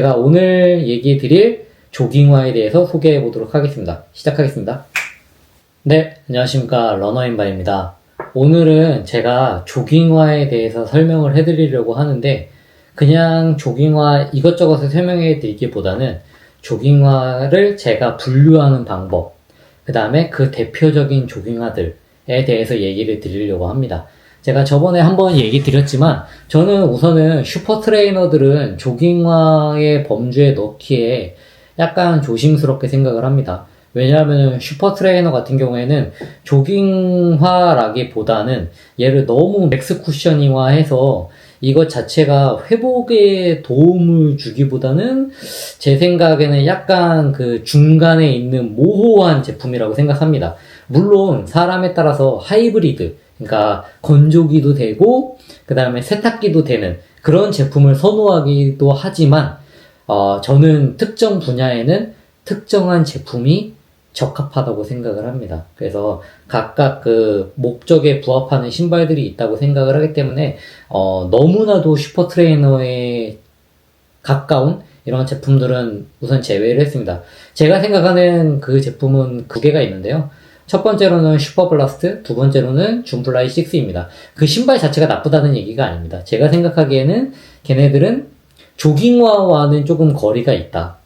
제가 오늘 얘기 드릴 조깅화에 대해서 소개해 보도록 하겠습니다. 시작하겠습니다. 네, 안녕하십니까. 러너인바입니다. 오늘은 제가 조깅화에 대해서 설명을 해 드리려고 하는데, 그냥 조깅화 이것저것을 설명해 드리기보다는 조깅화를 제가 분류하는 방법, 그 다음에 그 대표적인 조깅화들에 대해서 얘기를 드리려고 합니다. 제가 저번에 한번 얘기 드렸지만, 저는 우선은 슈퍼 트레이너들은 조깅화의 범주에 넣기에 약간 조심스럽게 생각을 합니다. 왜냐하면 슈퍼 트레이너 같은 경우에는 조깅화라기보다는 얘를 너무 맥스 쿠셔닝화해서 이것 자체가 회복에 도움을 주기보다는 제 생각에는 약간 그 중간에 있는 모호한 제품이라고 생각합니다. 물론 사람에 따라서 하이브리드, 그러니까 건조기도 되고 그 다음에 세탁기도 되는 그런 제품을 선호하기도 하지만 어, 저는 특정 분야에는 특정한 제품이 적합하다고 생각을 합니다. 그래서 각각 그 목적에 부합하는 신발들이 있다고 생각을 하기 때문에 어, 너무나도 슈퍼 트레이너에 가까운 이런 제품들은 우선 제외를 했습니다. 제가 생각하는 그 제품은 두 개가 있는데요. 첫 번째로는 슈퍼블라스트, 두 번째로는 줌플라이 6입니다. 그 신발 자체가 나쁘다는 얘기가 아닙니다. 제가 생각하기에는 걔네들은 조깅화와는 조금 거리가 있다.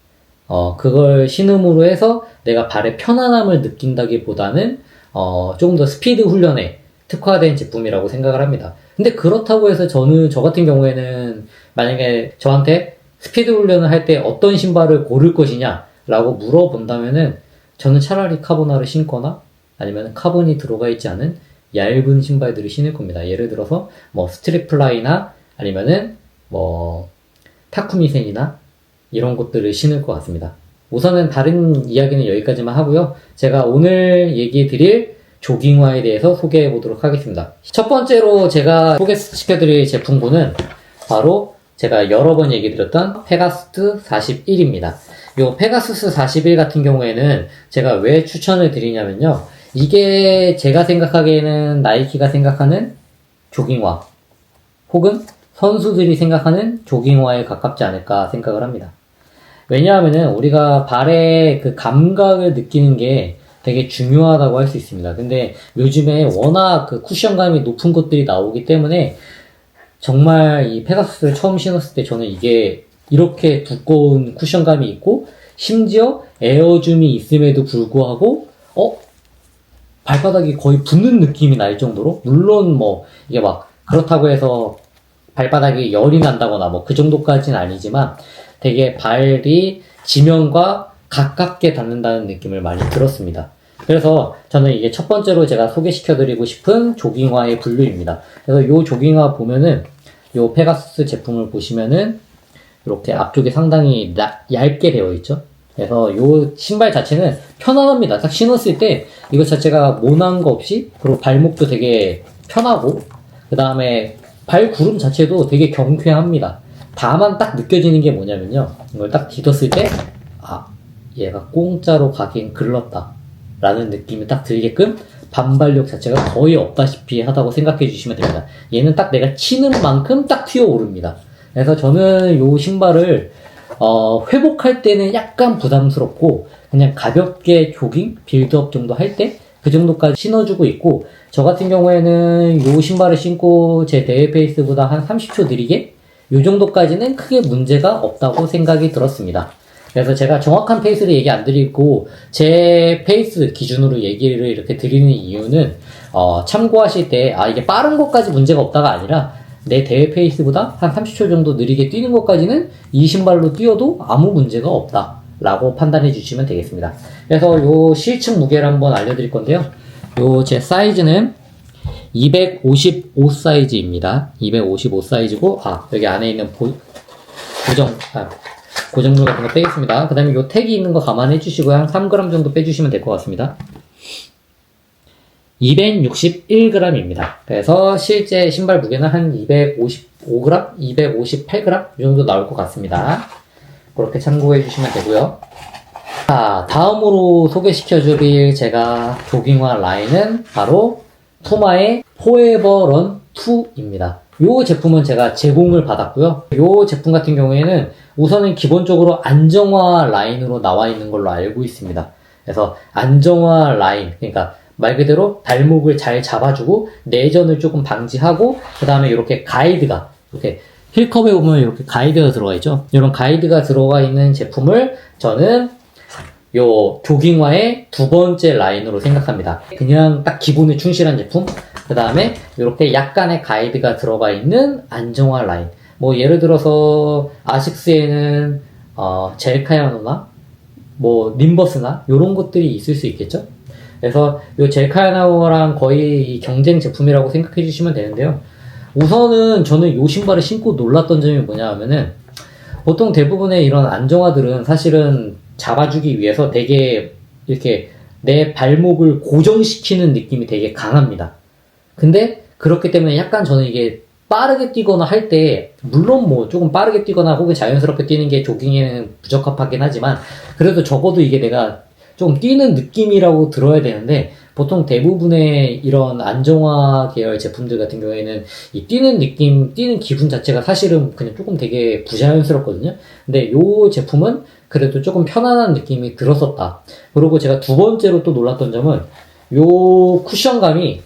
어, 그걸 신음으로 해서 내가 발의 편안함을 느낀다기보다는 어, 조금 더 스피드 훈련에 특화된 제품이라고 생각을 합니다. 근데 그렇다고 해서 저는 저 같은 경우에는 만약에 저한테 스피드 훈련을 할 때 어떤 신발을 고를 것이냐라고 물어본다면은 저는 차라리 카보나를 신거나 아니면 카본이 들어가 있지 않은 얇은 신발들을 신을 겁니다. 예를 들어서 뭐 스트리플라이나 아니면은 뭐 타쿠미센이나 이런 것들을 신을 것 같습니다. 우선은 다른 이야기는 여기까지만 하고요. 제가 오늘 얘기 드릴 조깅화에 대해서 소개해 보도록 하겠습니다. 첫 번째로 제가 소개시켜 드릴 제품군은 바로 제가 여러 번 얘기 드렸던 페가스트 41입니다. 요 페가수스 41 같은 경우에는 제가 왜 추천을 드리냐면요. 이게 제가 생각하기에는 나이키가 생각하는 조깅화 혹은 선수들이 생각하는 조깅화에 가깝지 않을까 생각을 합니다. 왜냐하면은 우리가 발의 그 감각을 느끼는 게 되게 중요하다고 할 수 있습니다. 근데 요즘에 워낙 그 쿠션감이 높은 것들이 나오기 때문에 정말 이 페가수스를 처음 신었을 때 저는 이게 이렇게 두꺼운 쿠션감이 있고 심지어 에어줌이 있음에도 불구하고 어 발바닥이 거의 붙는 느낌이 날 정도로 물론 뭐 이게 막 그렇다고 해서 발바닥에 열이 난다거나 뭐 그 정도까지는 아니지만 되게 발이 지면과 가깝게 닿는다는 느낌을 많이 들었습니다. 그래서 저는 이게 첫 번째로 제가 소개시켜드리고 싶은 조깅화의 분류입니다. 그래서 이 조깅화 보면은 이 페가수스 제품을 보시면은 이렇게 앞쪽이 상당히 나- 얇게 되어 있죠. 그래서 이 신발 자체는 편안합니다. 딱 신었을 때 이것 자체가 모난 거 없이 그리고 발목도 되게 편하고 그 다음에 발구름 자체도 되게 경쾌합니다. 다만 딱 느껴지는 게 뭐냐면요. 이걸 딱 뒤뒀을 때, 아, 얘가 공짜로 가긴 글렀다. 라는 느낌이 딱 들게끔 반발력 자체가 거의 없다시피 하다고 생각해 주시면 됩니다. 얘는 딱 내가 치는 만큼 딱 튀어오릅니다. 그래서 저는 요 신발을, 어, 회복할 때는 약간 부담스럽고, 그냥 가볍게 조깅, 빌드업 정도 할 때, 그 정도까지 신어주고 있고, 저 같은 경우에는 요 신발을 신고 제 대회 페이스보다 한 30초 느리게 요 정도까지는 크게 문제가 없다고 생각이 들었습니다. 그래서 제가 정확한 페이스를 얘기 안 드리고 제 페이스 기준으로 얘기를 이렇게 드리는 이유는 어, 참고하실 때 아 이게 빠른 것까지 문제가 없다가 아니라 내 대회 페이스보다 한 30초 정도 느리게 뛰는 것까지는 이 신발로 뛰어도 아무 문제가 없다. 라고 판단해 주시면 되겠습니다. 그래서 요 실측 무게를 한번 알려드릴 건데요. 요 제 사이즈는 255 사이즈입니다. 255 사이즈고, 아, 여기 안에 있는 보, 고정, 아, 고정물 같은 거 빼겠습니다. 그 다음에 요 택이 있는 거 감안해 주시고요. 한 3g 정도 빼주시면 될 것 같습니다. 261g입니다. 그래서 실제 신발 무게는 한 255g? 258g? 이 정도 나올 것 같습니다. 그렇게 참고해 주시면 되고요. 자, 다음으로 소개시켜 드릴 제가 조깅화 라인은 바로 푸마의 포에버 런 2입니다. 요 제품은 제가 제공을 받았고요. 요 제품 같은 경우에는 우선은 기본적으로 안정화 라인으로 나와 있는 걸로 알고 있습니다. 그래서 안정화 라인, 그러니까 말 그대로 발목을 잘 잡아주고 내전을 조금 방지하고 그 다음에 이렇게 가이드가 이렇게 힐컵에 보면 이렇게 가이드가 들어가 있죠. 이런 가이드가 들어가 있는 제품을 저는 요 조깅화의 두 번째 라인으로 생각합니다. 그냥 딱 기본에 충실한 제품. 그 다음에 이렇게 약간의 가이드가 들어가 있는 안정화 라인. 뭐 예를 들어서 아식스에는 어, 젤카야노나 뭐 님버스나 이런 것들이 있을 수 있겠죠. 그래서 요 젤카야노랑 거의 이 경쟁 제품이라고 생각해 주시면 되는데요. 우선은 저는 요 신발을 신고 놀랐던 점이 뭐냐 하면은 보통 대부분의 이런 안정화들은 사실은 잡아주기 위해서 되게 이렇게 내 발목을 고정시키는 느낌이 되게 강합니다. 근데 그렇기 때문에 약간 저는 이게 빠르게 뛰거나 할 때 물론 뭐 조금 빠르게 뛰거나 혹은 자연스럽게 뛰는 게 조깅에는 부적합하긴 하지만 그래도 적어도 이게 내가 좀 뛰는 느낌이라고 들어야 되는데 보통 대부분의 이런 안정화 계열 제품들 같은 경우에는 이 뛰는 느낌, 뛰는 기분 자체가 사실은 그냥 조금 되게 부자연스럽거든요. 근데 요 제품은 그래도 조금 편안한 느낌이 들었었다. 그리고 제가 두 번째로 또 놀랐던 점은 요 쿠션감이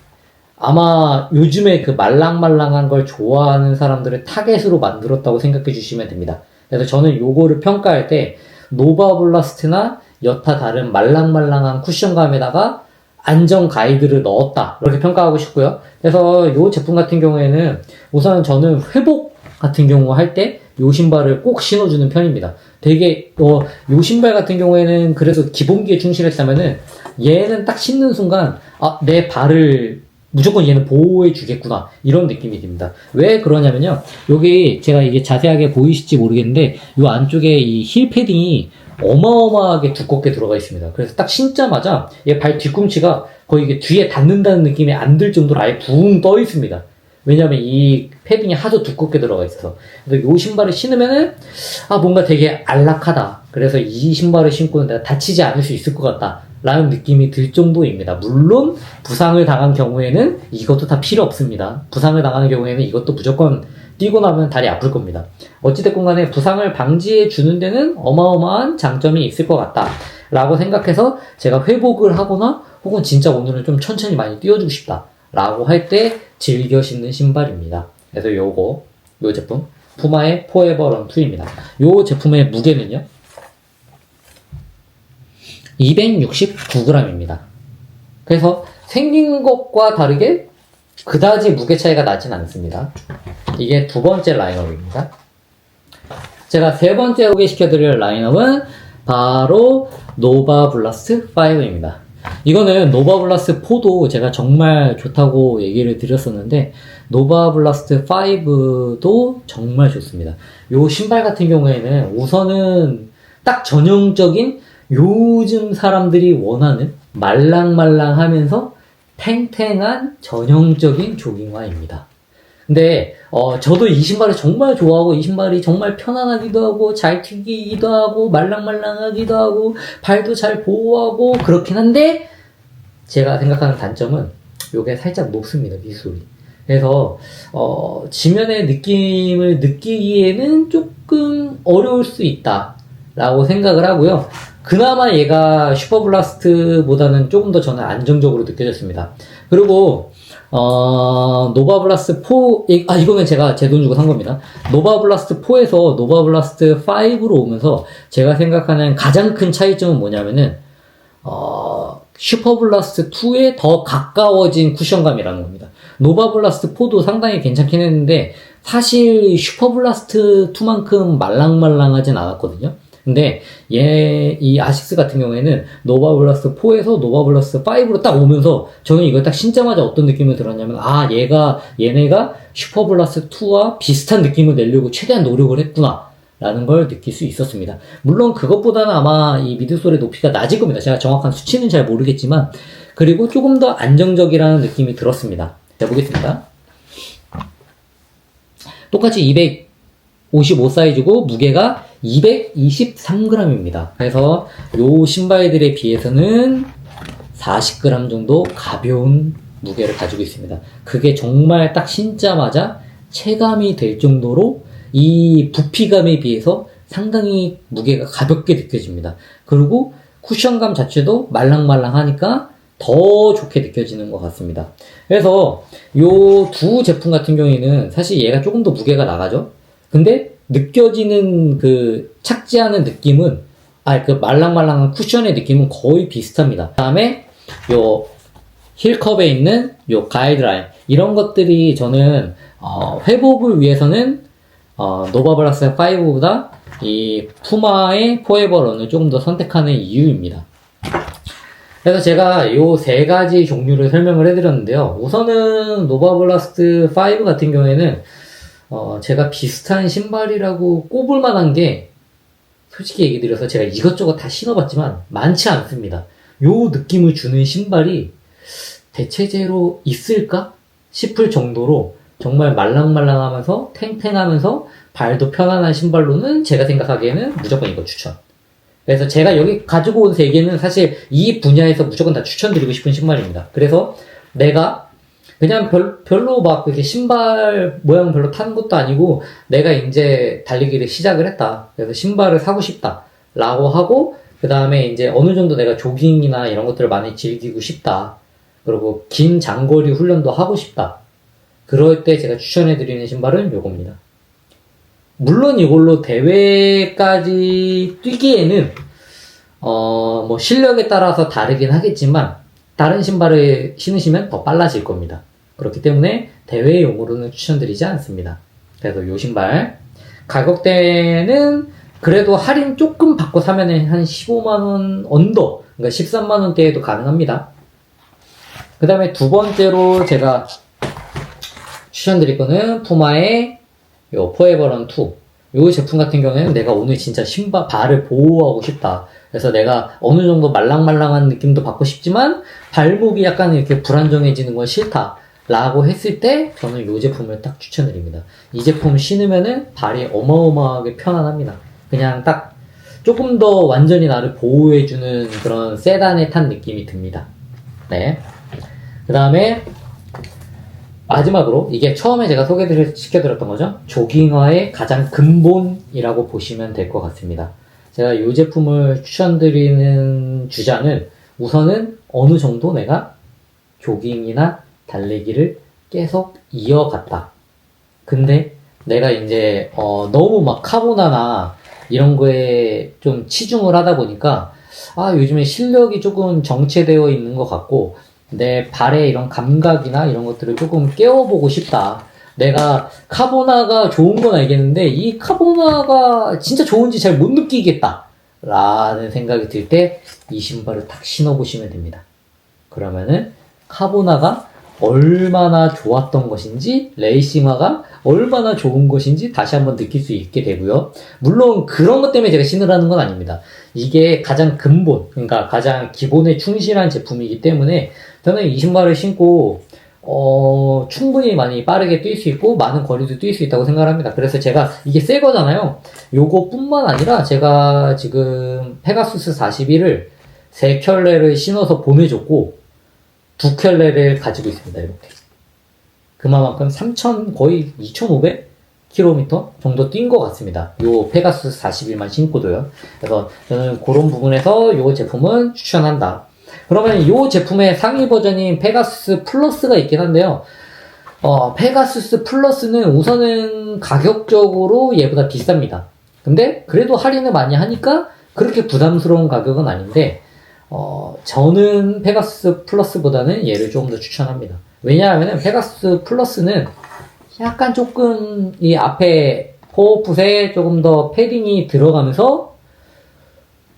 아마 요즘에 그 말랑말랑한 걸 좋아하는 사람들을 타겟으로 만들었다고 생각해 주시면 됩니다. 그래서 저는 요거를 평가할 때 노바블라스트나 여타 다른 말랑말랑한 쿠션감에다가 안정 가이드를 넣었다. 이렇게 평가하고 싶고요. 그래서 요 제품 같은 경우에는 우선 저는 회복 같은 경우 할때요 신발을 꼭 신어주는 편입니다. 되게, 어, 요 신발 같은 경우에는 그래서 기본기에 충실했다면은 얘는 딱 신는 순간, 아, 내 발을 무조건 얘는 보호해 주겠구나. 이런 느낌이 듭니다. 왜 그러냐면요. 여기 제가 이게 자세하게 보이실지 모르겠는데, 요 안쪽에 이 힐 패딩이 어마어마하게 두껍게 들어가 있습니다. 그래서 딱 신자마자 얘 발 뒤꿈치가 거의 이게 뒤에 닿는다는 느낌이 안 들 정도로 아예 붕 떠 있습니다. 왜냐하면 이 패딩이 하도 두껍게 들어가 있어서. 그래서 이 신발을 신으면은 아 뭔가 되게 안락하다. 그래서 이 신발을 신고는 내가 다치지 않을 수 있을 것 같다. 라는 느낌이 들 정도입니다. 물론 부상을 당한 경우에는 이것도 다 필요 없습니다. 부상을 당하는 경우에는 이것도 무조건 뛰고 나면 다리 아플 겁니다. 어찌됐건 간에 부상을 방지해 주는 데는 어마어마한 장점이 있을 것 같다. 라고 생각해서 제가 회복을 하거나 혹은 진짜 오늘은 좀 천천히 많이 뛰어주고 싶다. 라고 할 때 즐겨 신는 신발입니다. 그래서 요거, 요 제품, 푸마의 포에버 런2입니다. 요 제품의 무게는요, 269g입니다. 그래서 생긴 것과 다르게 그다지 무게 차이가 나진 않습니다. 이게 두 번째 라인업입니다. 제가 세 번째 소개시켜드릴 라인업은 바로 노바 블라스트 5입니다. 이거는 노바 블라스트 4도 제가 정말 좋다고 얘기를 드렸었는데 노바 블라스트 5도 정말 좋습니다. 요 신발 같은 경우에는 우선은 딱 전형적인 요즘 사람들이 원하는 말랑말랑하면서 탱탱한 전형적인 조깅화입니다. 근데 어, 저도 이 신발을 정말 좋아하고 이 신발이 정말 편안하기도 하고 잘 튀기기도 하고 말랑말랑하기도 하고 발도 잘 보호하고 그렇긴 한데 제가 생각하는 단점은 요게 살짝 높습니다 밑소리 그래서 어, 지면의 느낌을 느끼기에는 조금 어려울 수 있다 라고 생각을 하고요 그나마 얘가 슈퍼블라스트보다는 조금 더 저는 안정적으로 느껴졌습니다 그리고 어, 노바블라스트 4, 아, 이거는 제가 제 돈 주고 산 겁니다. 노바블라스트 4에서 노바블라스트 5로 오면서 제가 생각하는 가장 큰 차이점은 뭐냐면은, 어, 슈퍼블라스트 2에 더 가까워진 쿠션감이라는 겁니다. 노바블라스트 4도 상당히 괜찮긴 했는데, 사실 슈퍼블라스트 2만큼 말랑말랑하진 않았거든요. 근데 얘 이 아식스 같은 경우에는 노바블라스 4에서 노바블라스 5로 딱 오면서 저는 이걸 딱 신자마자 어떤 느낌을 들었냐면 아 얘가 얘네가 슈퍼블라스 2와 비슷한 느낌을 내려고 최대한 노력을 했구나. 라는 걸 느낄 수 있었습니다. 물론 그것보다는 아마 이 미드솔의 높이가 낮을 겁니다. 제가 정확한 수치는 잘 모르겠지만 그리고 조금 더 안정적이라는 느낌이 들었습니다. 자 보겠습니다. 똑같이 255 사이즈고 무게가 223g입니다. 그래서 요 신발들에 비해서는 40g 정도 가벼운 무게를 가지고 있습니다. 그게 정말 딱 신자마자 체감이 될 정도로 이 부피감에 비해서 상당히 무게가 가볍게 느껴집니다. 그리고 쿠션감 자체도 말랑말랑하니까 더 좋게 느껴지는 것 같습니다. 그래서 요두 제품 같은 경우에는 사실 얘가 조금 더 무게가 나가죠. 근데 느껴지는 그 착지하는 느낌은 아 그 말랑말랑한 쿠션의 느낌은 거의 비슷합니다. 그다음에 요 힐컵에 있는 요 가이드라인 이런 것들이 저는 어, 회복을 위해서는 어, 노바블라스 5보다 이 푸마의 포에버 런을 조금 더 선택하는 이유입니다. 그래서 제가 요 세 가지 종류를 설명을 해드렸는데요. 우선은 노바블라스트 5 같은 경우에는 어, 제가 비슷한 신발이라고 꼽을 만한 게 솔직히 얘기 드려서 제가 이것저것 다 신어봤지만 많지 않습니다. 요 느낌을 주는 신발이 대체제로 있을까 싶을 정도로 정말 말랑말랑하면서 탱탱하면서 발도 편안한 신발로는 제가 생각하기에는 무조건 이거 추천. 그래서 제가 여기 가지고 온 세 개는 사실 이 분야에서 무조건 다 추천드리고 싶은 신발입니다. 그래서 내가 그냥 별, 별로 막 이렇게 신발 모양 별로 타는 것도 아니고 내가 이제 달리기를 시작을 했다. 그래서 신발을 사고 싶다. 라고 하고 그 다음에 이제 어느 정도 내가 조깅이나 이런 것들을 많이 즐기고 싶다. 그리고 긴 장거리 훈련도 하고 싶다. 그럴 때 제가 추천해드리는 신발은 요겁니다. 물론 이걸로 대회까지 뛰기에는 어, 뭐 실력에 따라서 다르긴 하겠지만 다른 신발을 신으시면 더 빨라질 겁니다. 그렇기 때문에 대회 용으로는 추천드리지 않습니다. 그래서 이 신발 가격대는 그래도 할인 조금 받고 사면 한 15만원 언더, 그러니까 13만원대에도 가능합니다. 그 다음에 두 번째로 제가 추천드릴 거는 푸마의 요 포에버런 2. 요 제품 같은 경우에는 내가 오늘 진짜 신발, 발을 보호하고 싶다. 그래서 내가 어느 정도 말랑말랑한 느낌도 받고 싶지만 발목이 약간 이렇게 불안정해지는 건 싫다. 라고 했을 때 저는 이 제품을 딱 추천드립니다. 이 제품 신으면은 발이 어마어마하게 편안합니다. 그냥 딱 조금 더 완전히 나를 보호해주는 그런 세단에 탄 느낌이 듭니다. 네. 그 다음에 마지막으로 이게 처음에 제가 소개를 시켜드렸던 거죠. 조깅화의 가장 근본이라고 보시면 될 것 같습니다. 제가 이 제품을 추천드리는 주자는 우선은 어느 정도 내가 조깅이나 달리기를 계속 이어갔다. 근데 내가 이제 어, 너무 막 카보나나 이런 거에 좀 치중을 하다 보니까 아 요즘에 실력이 조금 정체되어 있는 것 같고 내 발의 이런 감각이나 이런 것들을 조금 깨워보고 싶다. 내가 카보나가 좋은 건 알겠는데 이 카보나가 진짜 좋은지 잘 못 느끼겠다. 라는 생각이 들 때 이 신발을 탁 신어보시면 됩니다. 그러면은 카보나가 얼마나 좋았던 것인지 레이싱화가 얼마나 좋은 것인지 다시 한번 느낄 수 있게 되고요. 물론 그런 것 때문에 제가 신으라는 건 아닙니다. 이게 가장 근본, 그러니까 가장 기본에 충실한 제품이기 때문에 저는 이 신발을 신고 어, 충분히 많이 빠르게 뛸 수 있고, 많은 거리도 뛸 수 있다고 생각합니다. 그래서 제가, 이게 새 거잖아요. 요거 뿐만 아니라, 제가 지금 페가수스 41을 세 켤레를 신어서 보내줬고, 두 켤레를 가지고 있습니다. 이렇게. 그만큼 3,000, 거의 2,500km 정도 뛴 것 같습니다. 요 페가수스 41만 신고도요. 그래서 저는 그런 부분에서 요 제품은 추천한다. 그러면 이 제품의 상위 버전인 페가수스 플러스가 있긴 한데요. 어, 페가수스 플러스는 우선은 가격적으로 얘보다 비쌉니다. 근데 그래도 할인을 많이 하니까 그렇게 부담스러운 가격은 아닌데, 어, 저는 페가수스 플러스보다는 얘를 조금 더 추천합니다. 왜냐하면 페가수스 플러스는 약간 조금 이 앞에 포풋에 조금 더 패딩이 들어가면서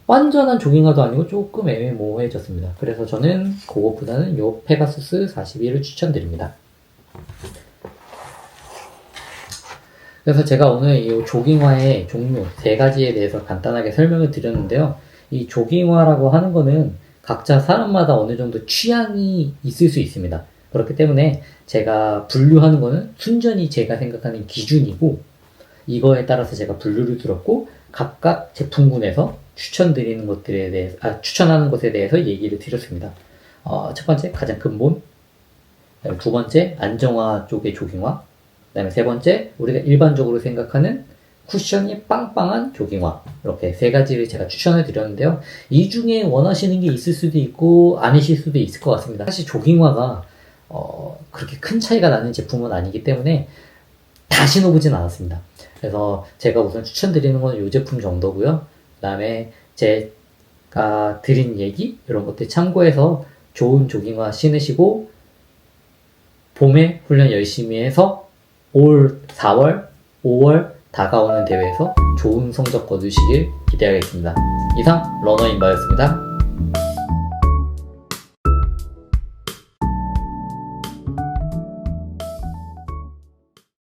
완전한 조깅화도 아니고 조금 애매모호해졌습니다. 그래서 저는 그것보다는 요 페가수스 41을 추천드립니다. 그래서 제가 오늘 이 조깅화의 종류 세 가지에 대해서 간단하게 설명을 드렸는데요. 이 조깅화라고 하는 거는 각자 사람마다 어느 정도 취향이 있을 수 있습니다. 그렇기 때문에 제가 분류하는 거는 순전히 제가 생각하는 기준이고 이거에 따라서 제가 분류를 들었고 각각 제품군에서 추천드리는 것들에 대해 아, 추천하는 것에 대해서 얘기를 드렸습니다. 어, 첫 번째 가장 근본, 두 번째 안정화 쪽의 조깅화, 그다음에 세 번째 우리가 일반적으로 생각하는 쿠션이 빵빵한 조깅화 이렇게 세 가지를 제가 추천해 드렸는데요. 이 중에 원하시는 게 있을 수도 있고 아니실 수도 있을 것 같습니다. 사실 조깅화가 어, 그렇게 큰 차이가 나는 제품은 아니기 때문에 다 신어보진 않았습니다. 그래서 제가 우선 추천드리는 건 이 제품 정도고요. 그다음에 제가 드린 얘기 이런 것들 참고해서 좋은 조깅화 신으시고 봄에 훈련 열심히 해서 올 4월, 5월 다가오는 대회에서 좋은 성적 거두시길 기대하겠습니다. 이상 러너인바였습니다.